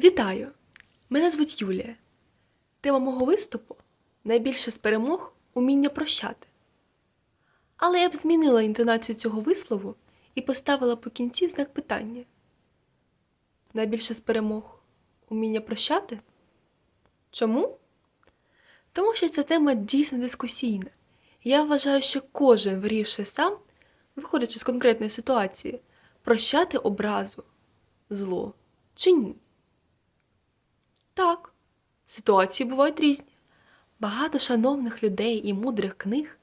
Вітаю! Мене звуть Юлія. Тема мого виступу найбільше з перемог уміння прощати. Але я б змінила інтонацію цього вислову і поставила по кінці знак питання. Найбільше з перемог уміння прощати? Чому? Тому що ця тема дійсно дискусійна. Я вважаю, що кожен вирішує сам, виходячи з конкретної ситуації, прощати образу, зло чи ні. Ситуації бувають різні. Багато шановних людей і мудрих книг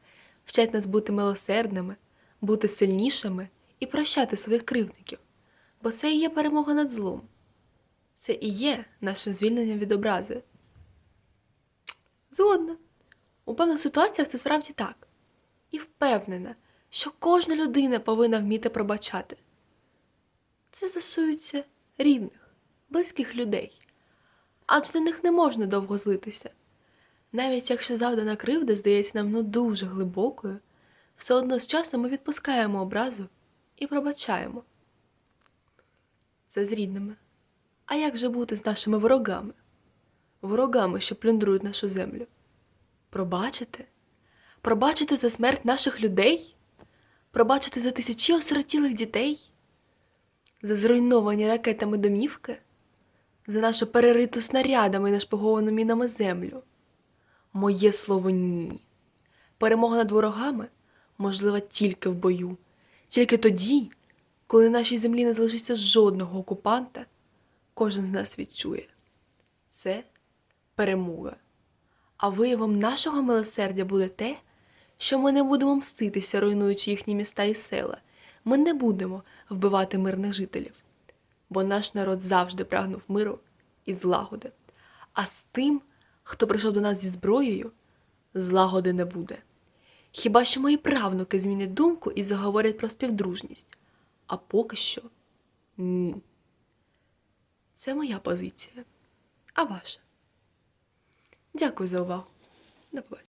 вчать нас бути милосердними, бути сильнішими і прощати своїх кривдників, бо це і є перемога над злом. Це і є нашим звільненням від образи. Згодна. У певних ситуаціях це справді так. І впевнена, що кожна людина повинна вміти пробачати. Це стосується рідних, близьких людей адже на них не можна довго злитися. Навіть якщо завдана кривда здається нам ну дуже глибокою, все одно з часом ми відпускаємо образу і пробачаємо. Це з рідними. А як же бути з нашими ворогами? Ворогами, що плюндрують нашу землю? Пробачити? Пробачити за смерть наших людей? Пробачити за тисячі осиротілих дітей? За зруйновані ракетами домівки? За нашу перериту снарядами і нашпиговану мінами землю. Моє слово ні. Перемога над ворогами можлива тільки в бою, тільки тоді, коли нашій землі не залишиться жодного окупанта, кожен з нас відчує. Це перемога. А виявом нашого милосердя буде те, що ми не будемо мститися, руйнуючи їхні міста і села. Ми не будемо вбивати мирних жителів бо наш народ завжди прагнув миру і злагоди. А з тим, хто прийшов до нас зі зброєю, злагоди не буде. Хіба що мої правнуки змінять думку і заговорять про співдружність, а поки що ні. Це моя позиція. А ваша. Дякую за увагу. До побачення.